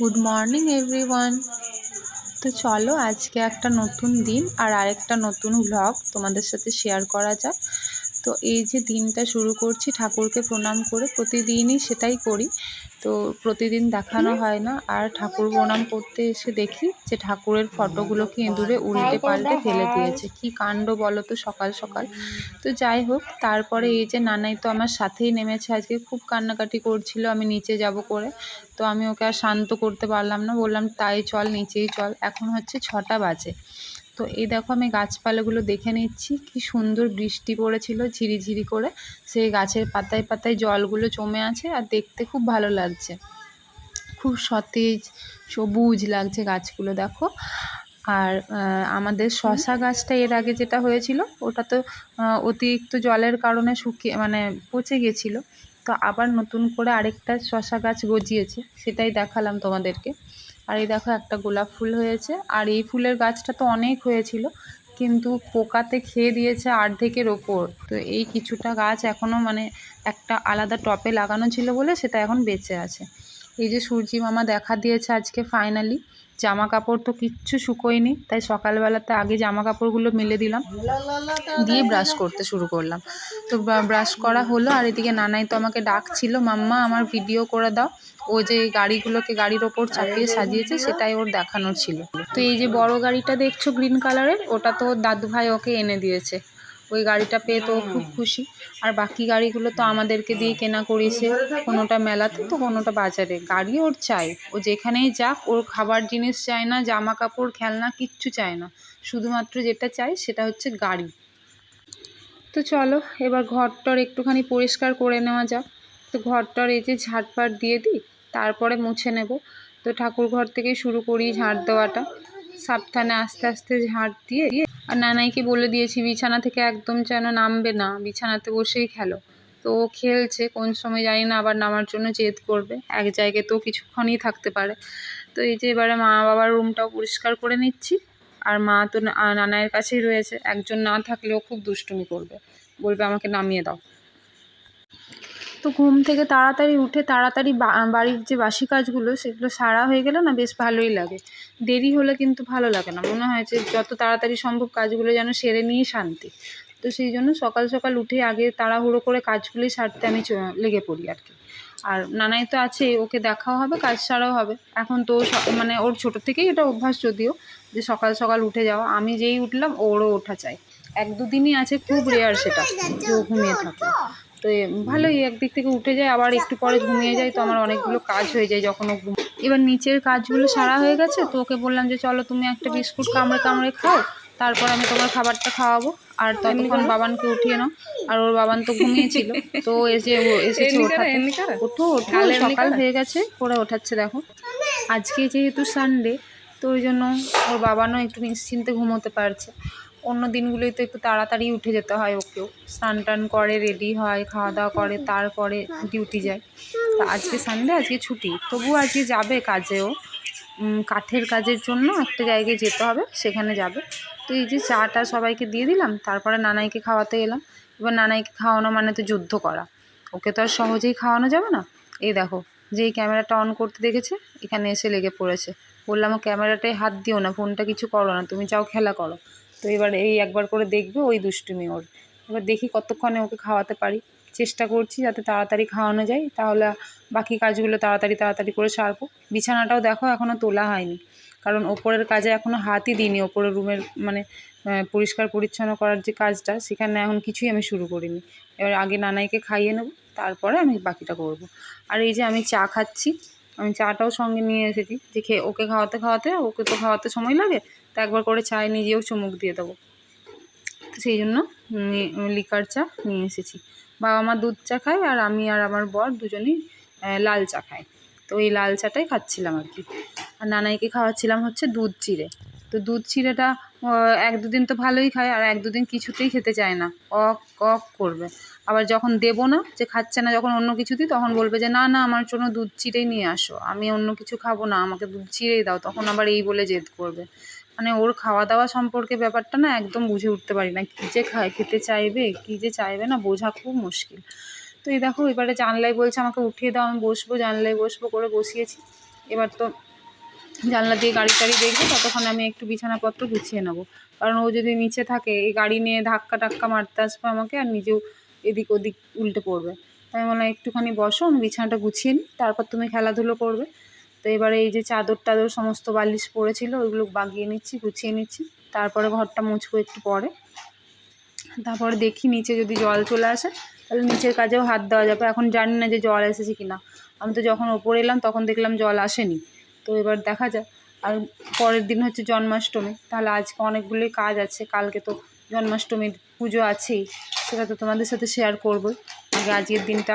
Good morning everyone তো চলো, আজকে একটা নতুন দিন আর আরেকটা নতুন ভ্লগ তোমাদের সাথে শেয়ার করা যাক। তো এই যে দিনটা শুরু করছি, ঠাকুরকে প্রণাম করে প্রতিদিনই সেটাই করি। তো প্রতিদিন দেখানো হয় না, আর ঠাকুর প্রণাম করতে এসে দেখি যে ঠাকুরের ফটোগুলোকে ইঁদুরে উল্টে পাল্টে ফেলে দিয়েছে। কি কাণ্ড বলো তো সকাল সকাল। তো যাই হোক, তারপরে এই যে নানাই তো আমার সাথেই নেমেছে। আজকে খুব কান্নাকাটি করছিল, আমি নিচে যাব করে। তো আমি ওকে আর শান্ত করতে পারলাম না, বললাম, তাই চল, নিচেই চল। এখন হচ্ছে ছটা বাজে। তো এই দেখো আমি গাছপালাগুলো দেখে নিচ্ছি। কি সুন্দর বৃষ্টি পড়েছিল, ঝিরিঝিরি করে। সেই গাছের পাতায় পাতায় জলগুলো জমে আছে আর দেখতে খুব ভালো লাগছে। খুব সতেজ, সবুজ লাগছে গাছগুলো দেখো। আর আমাদের শশা গাছটা এর আগে যেটা হয়েছিল, ওটা তো অতিরিক্ত জলের কারণে শুকিয়ে মানে পচে গেছিল। তো আবার নতুন করে আরেকটা শশা গাছ গজিয়েছে, সেটাই দেখালাম তোমাদেরকে। আর এই দেখো একটা গোলাপ ফুল হয়েছে। আর এই ফুলের গাছটা তো অনেক হয়েছিল, কিন্তু পোকাতে খেয়ে দিয়েছে অর্ধেকের ওপর। তো এই কিছুটা গাছ এখনও মানে একটা আলাদা টপে লাগানো ছিল বলে সেটা এখন বেঁচে আছে। এই যে সূর্যি মামা দেখা দিয়েছে আজকে ফাইনালি জামা কাপড় তো কিচ্ছু শুকোয়নি, তাই সকালবেলাতে আগে জামা কাপড়গুলো মেলে দিলাম, দিয়ে ব্রাশ করতে শুরু করলাম। তো ব্রাশ করা হলো, আর এদিকে নানাই তো আমাকে ডাকছিল, মাম্মা, আমার ভিডিও করে দাও। ও যে গাড়িগুলোকে গাড়ির ওপর চাপিয়ে সাজিয়েছে, সেটাই ওর দেখানোর ছিল। তো এই যে বড় গাড়িটা দেখছ গ্রিন কালারের ওটা তো দাদু ভাই ওকে এনে দিয়েছে। ওই গাড়িটা পেয়ে তো খুব খুশি। আর বাকি গাড়িগুলো তো আমাদেরকে দিয়ে কেনা করিয়েছে কোনোটা মেলাতে, তো কোনোটা বাজারে। গাড়ি ওর চাই। ও যেখানেই যাক, ওর খাবার জিনিস চায় না জামা কাপড় খেলনা, কিচ্ছু চায় না। শুধুমাত্র যেটা চাই সেটা হচ্ছে গাড়ি। তো চলো, এবার ঘরটর একটুখানি পরিষ্কার করে নেওয়া যাক। তো ঘরটর এই যে ঝাড়পাট দিয়ে দিই, তারপরে মুছে নেব। তো ঠাকুর ঘর থেকেই শুরু করি ঝাড় দেওয়াটা। সাবধানে আস্তে আস্তে ঝাড় দিয়ে আর নানাইকে বলে দিয়েছি, বিছানা থেকে একদম যেন নামবে না, বিছানাতে বসেই খেলো। তো ও খেলছে, কোন সময় জানি না, আবার নামার জন্য জেদ করবে। এক জায়গায় তো কিছুক্ষণই থাকতে পারে। তো এই যে এবারে মা বাবার রুমটাও পরিষ্কার করে নিচ্ছি। আর মা তো নানায়ের কাছেই রয়েছে। একজন না থাকলেও খুব দুষ্টুমি করবে। বলবে, আমাকে নামিয়ে দাও। তো ঘুম থেকে তাড়াতাড়ি উঠে তাড়াতাড়ি বাড়ির যে বাসি কাজগুলো সেগুলো সারা হয়ে গেলে না বেশ ভালোই লাগে। দেরি হলে কিন্তু ভালো লাগে না। মনে হয় যে যত তাড়াতাড়ি সম্ভব কাজগুলো যেন সেরে নিয়ে শান্তি। তো সেই জন্য সকাল সকাল উঠে আগে তাড়াহুড়ো করে কাজগুলি সারতে আমি লেগে পড়ি আর কি। আর নানাই তো আছে, ওকে দেখাও হবে, কাজ সারাও হবে। এখন তো মানে ওর ছোটো থেকেই এটা অভ্যাস যদিও যে সকাল সকাল উঠে যাওয়া। আমি যেই উঠলাম, ওরও ওঠা চাই। এক দুদিনই আছে, খুব রেয়ার সেটা যে ও ঘুমিয়ে থাকে। তো ভালোই একদিক থেকে উঠে যায় আবার একটু পরে ঘুমিয়ে যায় তো আমার অনেকগুলো কাজ হয়ে যায় যখন ও ঘুম এবার নিচের কাজগুলো সারা হয়ে গেছে তো ওকে বললাম যে চলো তুমি একটা বিস্কুট কামড়ে কামড়ে খাও তারপর আমি তোমার খাবারটা খাওয়াবো আর ততক্ষণ বাবানকে উঠিয়ে নাও আর ওর বাবান তো ঘুমিয়েছিল তো এসে এসেছে ওঠাতে। ওঠো ওঠো সকাল হয়ে গেছে করে ওঠাচ্ছে দেখো। আজকে যেহেতু সানডে তো ওই জন্য ওর বাবানও একটু নিশ্চিন্তে ঘুমোতে পারছে। অন্য দিনগুলোই তো একটু তাড়াতাড়ি উঠে যেতে হয় ওকেও। স্নান টান করে রেডি হয়, খাওয়া দাওয়া করে, তারপরে ডিউটি যায়। তা আজকে সানডে আজকে ছুটি। তবু আজকে যাবে কাজেও। কাঠের কাজের জন্য একটা জায়গায় যেতে হবে, সেখানে যাবে। তো এই যে চাটা সবাইকে দিয়ে দিলাম, তারপরে নানাইকে খাওয়াতে এলাম। এবার নানাইকে খাওয়ানো মানে তো যুদ্ধ করা। ওকে তো আর সহজেই খাওয়ানো যাবে না? এই দেখো, যে ক্যামেরাটা অন করতে দেখেছে, এখানে এসে লেগে পড়েছে। বললাম ক্যামেরাটায় হাত দিও না ফোনটা কিছু করো না। তুমি যাও, খেলা করো। তো এবার এই একবার করে দেখবে ওই দুষ্টুমি ওর। এবার দেখি কতক্ষণে ওকে খাওয়াতে পারি। চেষ্টা করছি যাতে তাড়াতাড়ি খাওয়ানো যায়, তাহলে বাকি কাজগুলো তাড়াতাড়ি তাড়াতাড়ি করে সারবো। বিছানাটাও দেখো এখনও তোলা হয়নি, কারণ ওপরের কাজে এখনও হাতই দিইনি ওপরের রুমের মানে পরিষ্কার পরিচ্ছন্ন করার যে কাজটা, সেখানে এখন কিছুই আমি শুরু করিনি। এবার আগে নানাইকে খাইয়ে নেব, তারপরে আমি বাকিটা করব। আর এই যে আমি চা খাচ্ছি, আমি চাটাও সঙ্গে নিয়ে এসেছি। যে খেয়ে ওকে খাওয়াতে খাওয়াতে, ওকে তো খাওয়াতে সময় লাগে তো একবার করে চায় নিজেও চুমুক দিয়ে দেবো। তো সেই জন্য লিকার চা নিয়ে এসেছি। বাবা মা দুধ চা খায় আর আমি আর আমার বর দুজনেই লাল চা খাই। তো এই লাল চাটাই খাচ্ছিলাম আর কি। আর নানাইকে খাওয়াচ্ছিলাম হচ্ছে দুধ চিড়ে। তো দুধ চিড়েটা এক দুদিন তো ভালোই খায় আর এক দুদিন কিছুতেই খেতে চায় না। অক অক করবে। আবার যখন দেবো না, যে খাচ্ছে না যখন অন্য কিছু দিই, তখন বলবে যে, না না, আমার জন্য দুধ চিড়েই নিয়ে আসো। আমি অন্য কিছু খাব না, আমাকে দুধ চিড়েই দাও। তখন আবার এই বলে জেদ করবে। মানে ওর খাওয়া দাওয়া সম্পর্কে ব্যাপারটা না একদম বুঝে উঠতে পারি না। কী যে খায় খেতে চাইবে, কী যে চাইবে না বোঝা খুব মুশকিল। তো এই দেখো, এবারে জানলায় বলছে আমাকে উঠিয়ে দাও, আমি বসবো, জানলায় বসবো করে বসিয়েছি। এবার তো জানলা দিয়ে গাড়ি টাড়ি দেখবে, ততক্ষণ আমি একটু বিছানাপত্র গুছিয়ে নেব। কারণ ও যদি নিচে থাকে, এই গাড়ি নিয়ে ধাক্কা টাক্কা মারতে আসবে আমাকে আর নিজেও এদিক ওদিক উল্টে পড়বে। তাই আমি বললাম, একটুখানি বসো, আমি বিছানাটা গুছিয়ে নিই, তারপর তুমি খেলাধুলো করবে। তো এবারে এই যে চাদর টাদর সমস্ত বালিশ পড়েছিল, ওইগুলো বাগিয়ে নিচ্ছি, গুছিয়ে নিচ্ছি। তারপরে ঘরটা মুছবো একটু পরে। তারপরে দেখি নিচে যদি জল চলে আসে, তাহলে নিচের কাজেও হাত দেওয়া যাবে। এখন জানি না যে জল এসেছে কি না আমি তো যখন ওপরে এলাম, তখন দেখলাম জল আসেনি। তো এবার দেখা যাক। আর পরের দিন হচ্ছে জন্মাষ্টমী। তাহলে আজকে অনেকগুলোই কাজ আছে। কালকে তো জন্মাষ্টমীর পুজো আছেই। সেটা তো তোমাদের সাথে শেয়ার করবোই। আগে আজকের দিনটা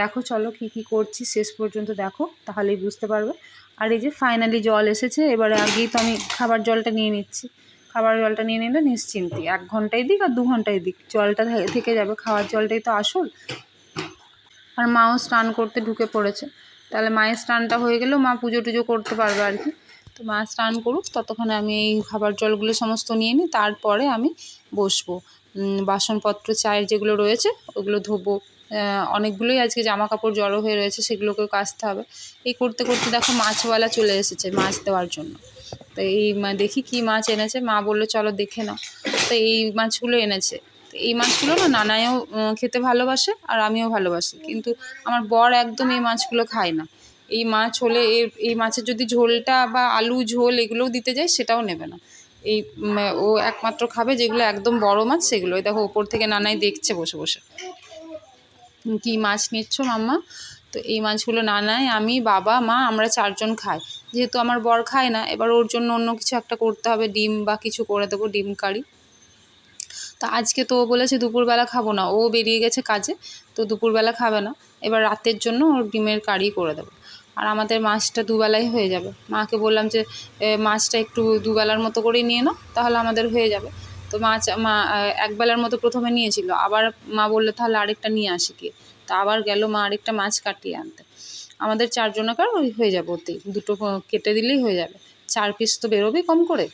দেখো, চলো কি কি করছি, শেষ পর্যন্ত দেখো, তাহলেই বুঝতে পারবে। আর এই যে ফাইনালি জল এসেছে, এবারে আগেই তো আমি খাবার জলটা নিয়ে নিচ্ছি। খাবার জলটা নিয়ে নিলে নিশ্চিন্তি, এক ঘন্টায় দিক আর দু ঘন্টায় দিক। জলটা থেকে যাবে, খাওয়ার জলটাই তো আসল। আর মাও স্নান করতে ঢুকে পড়েছে। তাহলে মায়ের স্নানটা হয়ে গেলেও মা পুজো টুজো করতে পারবে আর কি। তো মা স্নান করুক, ততক্ষণে আমি এই খাবার জলগুলো সমস্ত নিয়ে নিই, তারপরে আমি বসবো। বাসনপত্র, চায়ের যেগুলো রয়েছে, ওগুলো ধোবো। অনেকগুলোই আজকে জামা কাপড় জড়ো হয়ে রয়েছে, সেগুলোকেও কাচতে হবে। এই করতে করতে দেখো মাছওয়ালা চলে এসেছে মাছ দেওয়ার জন্য। তো এই দেখি কি মাছ এনেছে। মা বলল, চলো দেখে নাও। তো এই মাছগুলো এনেছে। এই মাছগুলো না নানায়ও খেতে ভালোবাসে আর আমিও ভালোবাসি। কিন্তু আমার বর একদম এই মাছগুলো খায় না। এই মাছ হলে এই মাছের যদি ঝোলটা বা আলু ঝোল এগুলোও দিতে যায়, সেটাও নেবে না। এই ও একমাত্র খাবে যেগুলো একদম বড় মাছ, সেগুলো। দেখো, ওপর থেকে নানাই দেখছে বসে বসে। কি মাছ নিচ্ছ মাম্মা? তো এই মাছগুলো নানাই, আমি, বাবা, মা, আমরা চারজন খাই। যেহেতু আমার বর খায় না, এবার ওর জন্য অন্য কিছু একটা করতে হবে, ডিম বা কিছু করে দেবো, ডিম কারি। তা আজকে তো ও বলেছে দুপুরবেলা খাব না, ও বেরিয়ে গেছে কাজে, তো দুপুরবেলা খাবে না। এবার রাতের জন্য ওর ডিমের কারি করে দেবো। আর আমাদের মাছটা দুবেলাই হয়ে যাবে। মাকে বললাম যে মাছটা একটু দুবেলার মতো করেই নিয়ে নাও, তাহলে আমাদের হয়ে যাবে। তো মাছ মা একবেলার মতো প্রথমে নিয়েছিল। আবার মা বলল, তাহলে আরেকটা নিয়ে আসি কি? তা আবার গেল মা আরেকটা মাছ কাটিয়ে আনতে। আমাদের চারজনাকার ওই হয়ে যাবে ওতেই দুটো কেটে দিলেই হয়ে যাবে। চার পিস তো বেরোবে কম করে।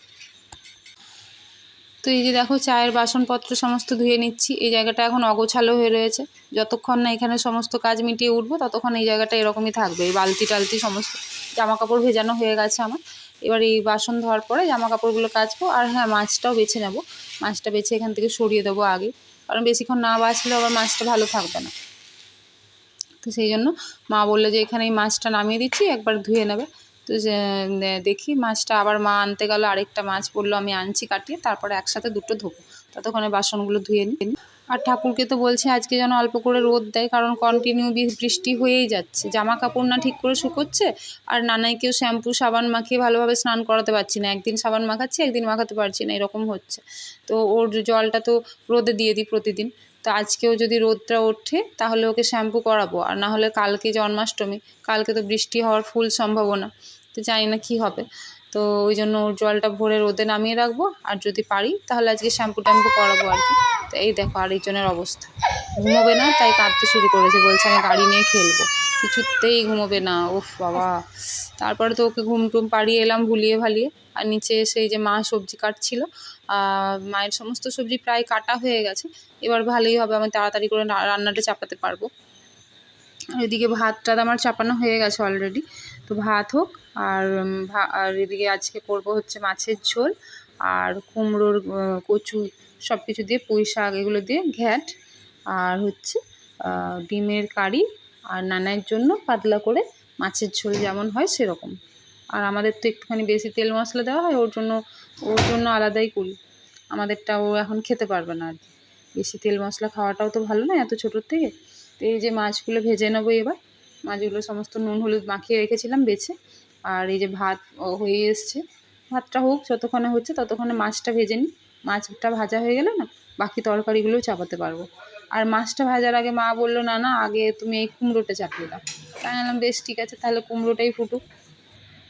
তো এই যে দেখো, চায়ের বাসনপত্র সমস্ত ধুয়ে নিচ্ছি। এই জায়গাটা এখন অগোছালো হয়ে রয়েছে। যতক্ষণ না এখানে সমস্ত কাজ মিটিয়ে উঠবো, ততক্ষণ এই জায়গাটা এরকমই থাকবে। এই বালতি টালতি সমস্ত। জামা কাপড় ভেজানো হয়ে গেছে আমার। এবার এই বাসন ধোয়ার পরে জামা কাপড়গুলো কাচবো আর হ্যাঁ মাছটাও বেছে নেব। মাছটা বেছে এখান থেকে সরিয়ে দেবো আগে। কারণ বেশিক্ষণ না বাছলে আবার মাছটা ভালো থাকবে না। তো সেই জন্য মা বলল যে, এখানে এই মাছটা নামিয়ে দিচ্ছি, একবার ধুয়ে নেবে। তো দেখি মাছটা আবার মা আনতে গেল। আরেকটা মাছ বলল, আমি আনছি কাটিয়ে, তারপরে একসাথে দুটো ধোবো। ততক্ষণে বাসনগুলো ধুয়ে নিই। আর ঠাকুরকে তো বলছে আজকে যেন অল্প করে রোদ দেয়, কারণ কন্টিনিউ বৃষ্টি হয়েই যাচ্ছে। জামা কাপড় না ঠিক করে শুকোচ্ছে, আর নানাইকেও শ্যাম্পু, সাবান মাখিয়ে ভালোভাবে স্নান করাতে পারছি না। একদিন সাবান মাখাচ্ছি, একদিন মাখাতে পারছি না, এরকম হচ্ছে। তো ওর জলটা তো রোদে দিয়ে দিই প্রতিদিন। তো আজকেও যদি রোদটা ওঠে, তাহলে ওকে শ্যাম্পু করাবো। আর না হলে কালকে জন্মাষ্টমী, কালকে তো বৃষ্টি হওয়ার ফুল সম্ভাবনা। তো জানি না কী হবে। তো ওই জন্য ওর জলটা ভরে রোদে নামিয়ে রাখব। আর যদি পারি, তাহলে আজকে শ্যাম্পু ট্যাম্পু করাবো আর কি। তো এই দেখো আরেকজনের অবস্থা। ঘুমোবে না, তাই কাঁদতে শুরু করেছে। বলছে, আমি গাড়ি নিয়ে খেলব। কিছুতেই ঘুমোবে না। উফ বাবা। তারপরে তো ওকে ঘুম টুম পাড়িয়ে এলাম ভুলিয়ে ভালিয়ে। আর নিচে এসে এই যে মা সবজি কাটছিল মায়ের সমস্ত সবজি প্রায় কাটা হয়ে গেছে। এবার ভালোই হবে, আমি তাড়াতাড়ি করে রান্নাটা চাপাতে পারব। এদিকে ভাতটা আমার চাপানো হয়ে গেছে অলরেডি তো ভাত হোক, আর আর এদিকে আজকে করব হচ্ছে মাছের ঝোল, আর কুমড়োর কচু সব কিছু দিয়ে, পুঁই শাক এগুলো দিয়ে ঘ্যাট, আর হচ্ছে ডিমের কারি, আর নানার জন্য পাতলা করে মাছের ঝোল যেমন হয় সেরকম। আর আমাদের তো একটুখানি বেশি তেল মশলা দেওয়া হয়, ওর জন্য ওর জন্য আলাদাই করি। আমাদেরটা ও এখন খেতে পারবে না আর কি। বেশি তেল মশলা খাওয়াটাও তো ভালো না, এত ছোটোর থেকে। তো এই যে মাছগুলো ভেজে নেব এবার মাছগুলো সমস্ত নুন, হলুদ মাখিয়ে রেখেছিলাম বেছে। আর এই যে ভাত হয়ে এসছে। ভাতটা হোক, যতক্ষণে হচ্ছে ততক্ষণে মাছটা ভেজে নিই। মাছটা ভাজা হয়ে গেলে না, বাকি তরকারিগুলোও চাপাতে পারব। আর মাছটা ভাজার আগে মা বলল, না না, আগে তুমি এই কুমড়োটা চাপিয়ে দাও। তাই বললাম, বেশ, ঠিক আছে, তাহলে কুমড়োটাই ফুটুক।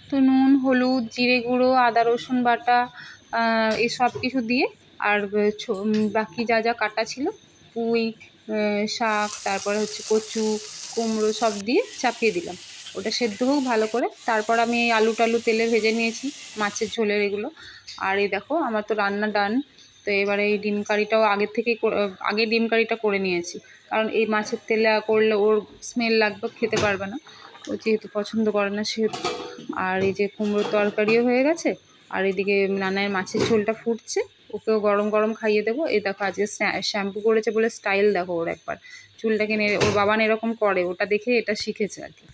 তো নুন, হলুদ, জিরে গুঁড়ো, আদা, রসুন বাটা এই সব কিছু দিয়ে আর বাকি যা যা কাটা ছিল, পুঁই শাক, তারপরে হচ্ছে কচু কুমড়ো সব দিয়ে চাপিয়ে দিলাম। ওটা সেদ্ধ হোক, ভালো করে। তারপর আমি এই আলু টালু তেলে ভেজে নিয়েছি, মাছের ঝোলের এগুলো। আর এই দেখো, আমার তো রান্না ডান। তো এবারে এই ডিম কারিটাও আগের থেকেই আগে ডিম কারিটা করে নিয়েছি। কারণ এই মাছের তেলে করলে ওর স্মেল লাগবে, খেতে পারবে না। ও যেহেতু পছন্দ করে না সেহেতু আর এই যে কুমড়োর তরকারিও হয়ে গেছে, আর এদিকে নানায়ের মাছের ঝোলটা ফুটছে, ওকেও গরম গরম খাইয়ে দেবো। এই দেখো, আজকে শ্যাম্পু করেছে বলে স্টাইল দেখো ওর একবার। চুলটাকে নেড়ে, ওর বাবা না এরকম করে, ওটা দেখে এটা শিখেছে আর কি।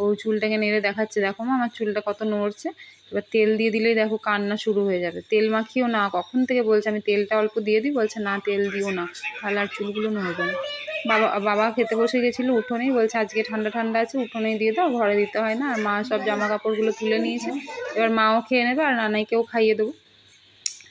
ও চুলটাকে নেড়ে দেখাচ্ছে, দেখো মা, আমার চুলটা কত নড়ছে। এবার তেল দিয়ে দিলেই দেখো কান্না শুরু হয়ে যাবে। তেল মাখিও না, কখন থেকে বলছে, আমি তেলটা অল্প দিয়ে দিই? বলছে, না, তেল দিও না, তাহলে আর চুলগুলো নড়বে না। বাবা বাবা খেতে বসে গেছিল উঠোনেই, বলছে, আজকে ঠান্ডা ঠান্ডা আছে, উঠোনেই দিয়ে দাও, ঘরে দিতে হয় না। আর মা সব জামা কাপড়গুলো তুলে নিয়েছে। এবার মাও খেয়ে নেবে, আর নানাইকেও খাইয়ে দেবো।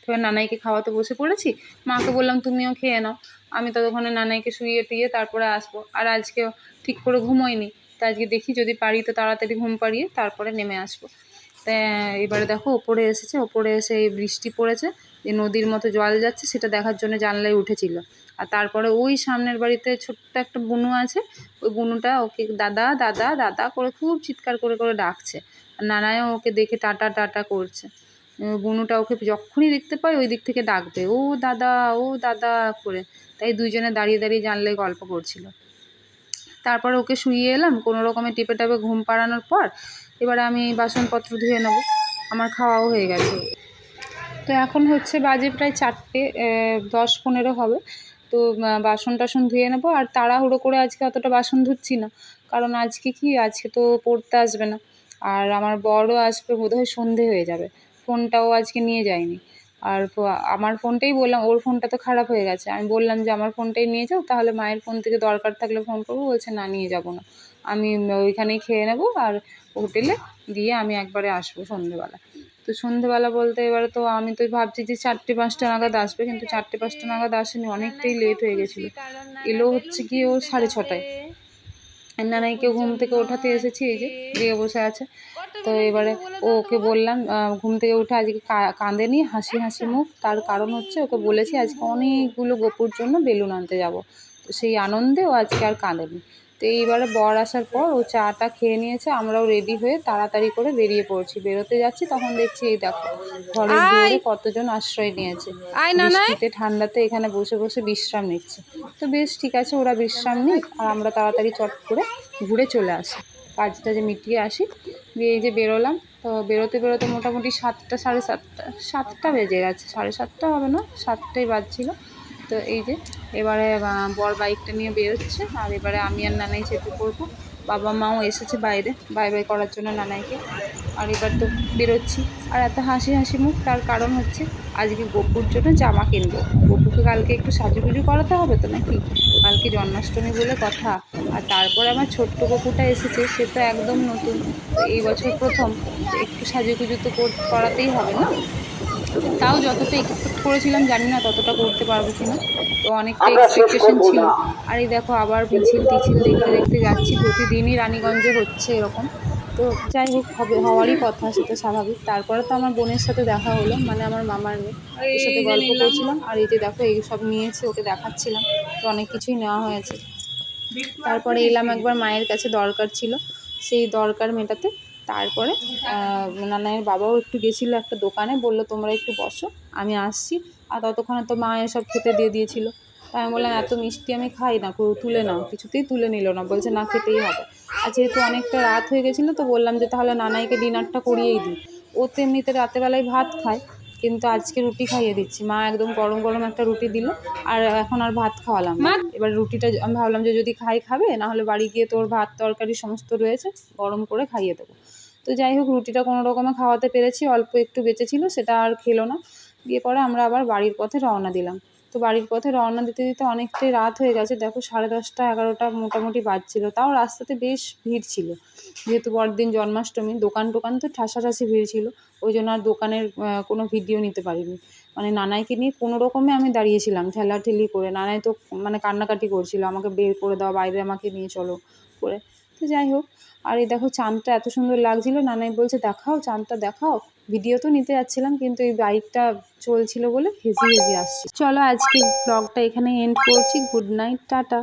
এবার নানাইকে খাওয়াতে বসে পড়েছি, মাকে বললাম, তুমিও খেয়ে নাও। আমি ততক্ষণে নানাইকে শুইয়ে টুইয়ে তারপরে আসব। আর আজকেও ঠিক করে ঘুমোইনি, তা আজকে দেখি যদি পারি তো তাড়াতাড়ি ঘুম পাড়িয়ে তারপরে নেমে আসব। এবারে দেখো, ওপরে এসেছে, ওপরে এসে এই বৃষ্টি পড়েছে যে নদীর মতো জল যাচ্ছে, সেটা দেখার জন্য জানলায় উঠেছিল। আর তারপরে ওই সামনের বাড়িতে ছোট্ট একটা বুনু আছে, ওই বুনুটা ওকে দাদা দাদা দাদা করে খুব চিৎকার করে করে ডাকছে। আর নানায়ও ওকে দেখে টাটা টাটা করছে। বুনুটা ওকে যখনই দেখতে পায়, ওই দিক থেকে ডাকবে, ও দাদা ও দাদা করে। তাই দুইজনে দাঁড়িয়ে দাঁড়িয়ে জানলায় গল্প করছিল। তারপরে ওকে শুইয়ে এলাম, কোনো রকমে টিপে টাপে ঘুম পাড়ানোর পর এবারে আমি বাসনপত্র ধুয়ে নেব, আমার খাওয়াও হয়ে গেছে। তো এখন হচ্ছে বাজে প্রায় চারটে দশ পনেরো হবে। তো বাসন টাসন ধুয়ে নেব, আর তাড়াহুড়ো করে আজকে অতটা বাসন ধুচ্ছি না, কারণ আজকে কি, আজকে তো পড়তে আসবে না। আর আমার বড়ও আসবে, বোধহয় সন্ধে হয়ে যাবে। ফোনটাও আজকে নিয়ে যায়নি। আর আমার ফোনটাই বললাম, ওর ফোনটা তো খারাপ হয়ে গেছে। আমি বললাম যে, আমার ফোনটাই নিয়ে যাও, তাহলে মায়ের ফোন থেকে দরকার থাকলে ফোন করব। বলছে, না, নিয়ে যাব না। আমি ওইখানেই খেয়ে নেব আর হোটেলে দিয়ে আমি একবারে আসব সন্ধেবেলা। তো সন্ধেবেলা বলতে এবারে তো আমি তো ভাবছি যে, চারটে পাঁচটা নাগাদ আসবে, কিন্তু চারটে পাঁচটা নাগাদ আসেনি, অনেকটাই লেট হয়ে গেছিল। এলো হচ্ছে কি ও সাড়ে ছটায়। নানাইকে ঘুম থেকে ওঠাতে এসেছি, এই যে দিয়ে বসে আছে। তো এবারে ও ওকে বললাম ঘুম থেকে উঠে আজকে কাঁদেনি হাসি হাসি মুখ। তার কারণ হচ্ছে ওকে বলেছি আজকে অনেকগুলো গোপুর জন্য বেলুন আনতে যাব। তো সেই আনন্দে ও আজকে আর কাঁদেনি। তো এইবারে বর আসার পর ও চাটা খেয়ে নিয়েছে আমরাও রেডি হয়ে তাড়াতাড়ি করে বেরিয়ে পড়ছি। বেরোতে যাচ্ছি তখন দেখছি এই দেখো ঘরের দুয়ারে কতজন আশ্রয় নিয়েছে। বৃষ্টিতে ঠান্ডাতে এখানে বসে বসে বিশ্রাম নিচ্ছে। তো বেশ ঠিক আছে ওরা বিশ্রাম নিক আর আমরা তাড়াতাড়ি চট করে ঘুরে চলে আসি। কাজটা যে মিটিয়ে আসি, দিয়ে এই যে বেরোলাম। তো বেরোতে বেরোতে মোটামুটি সাতটা, সাড়ে সাতটা সাতটা বেজে গেছে। সাড়ে সাতটা হবে না, সাতটাই বাজছিলো। তো এই যে এবারে বর বাইকটা নিয়ে বেরোচ্ছে। আর এবারে আমি আর নানাই চেপে পড়ব। বাবা মাও এসেছে বাইরে, বাই বাই করার জন্য নানাইকে। আর এবার তো বেরোচ্ছি। আর এত হাসি হাসি মুখ, তার কারণ হচ্ছে আজকে গপুর জন্য জামা কিনবো। গপুকে কালকে একটু সাজুগুজু করাতে হবে তো নাকি? কালকে জন্মাষ্টমী বলে কথা। আর তারপর আমার ছোট্ট গপুটা এসেছে সে তো একদম নতুন। এই বছর প্রথম। একটু সাজুগুজু তো করাতেই হবে না? তাও যতটা এক্সপেক্ট করেছিলাম জানি না ততটা করতে পারব কিনা। তো অনেকটা এক্সপেকটেশন ছিল। আর এই দেখো আবার মিছিল টিছিল দেখতে দেখতে যাচ্ছি। প্রতিদিনই রানীগঞ্জে হচ্ছে এরকম। তো যাই হোক হবে হওয়ারই কথা সেটা স্বাভাবিক। তারপরে তো আমার বোনের সাথে দেখা হলো মানে আমার মামার মেয়ে। ওর সাথে গল্প করছিলাম আর এই যে দেখো এই সব নিয়েছে ওকে দেখাচ্ছিলাম। তো অনেক কিছুই নেওয়া হয়েছে। তারপরে এলাম একবার মায়ের কাছে দরকার ছিল। সেই দরকার মেটাতে। তারপরে নানায়ের বাবাও একটু গেছিল একটা দোকানে বলল তোমরা একটু বসো আমি আসছি। আর ততক্ষণে তো মা এসব খেতে দিয়ে দিয়েছিলো। আমি বললাম এত মিষ্টি আমি খাই না তুলে নাও। কিছুতেই তুলে নিল না বলছে না খেতেই হবে। আর যেহেতু অনেকটা রাত হয়ে গেছিল তো বললাম যে তাহলে নানাইকে ডিনারটা করিয়েই দিই। ও তো এমনিতে রাতেরবেলায় ভাত খায় কিন্তু আজকে রুটি খাইয়ে দিচ্ছি। মা একদম গরম গরম একটা রুটি দিল আর এখন আর ভাত খাওয়ালাম মা এবার রুটিটা আমি ভাবলাম যে যদি খাই খাবে নাহলে বাড়ি গিয়ে তোর ভাত তরকারি সমস্ত রয়েছে গরম করে খাইয়ে দেবো। তো যাই হোক রুটিটা কোনো রকমে খাওয়াতে পেরেছি অল্প একটু বেঁচেছিল সেটা আর খেলো না। দিয়ে পরে আমরা আবার বাড়ির পথে রওনা দিলাম। বাড়ির পথে রওনা দিতে দিতে অনেকটাই রাত হয়ে গেছে। দেখো সাড়ে দশটা, এগারোটা মোটামুটি বাজছিল। তাও রাস্তাতে বেশ ভিড় ছিল। যেহেতু পরদিন জন্মাষ্টমী, দোকান টোকান তো ঠাসাঠাসি ভিড় ছিল। ওই জন্য আর দোকানের কোনো ভিডিও নিতে পারিনি। মানে নানাইকে নিয়ে কোনো রকমে আমি দাঁড়িয়েছিলাম, ঠেলাঠেলি করে। নানাই তো মানে কান্নাকাটি করছিল, আমাকে বের করে দাও, বাইরে আমাকে নিয়ে চলো করে। তো যাই হোক, আর এই দেখো চাঁদটা এত সুন্দর লাগছিল। নানাই বলছে, দেখাও, চাঁদটা দেখাও। ভিডিও তো নিতে যাচ্ছিলাম, কিন্তু এই বাইকটা চলছিল বলে হেজি হেজি আসছে। চলো আজকে ব্লগটা এখানে এন্ড করছি। Good night tata.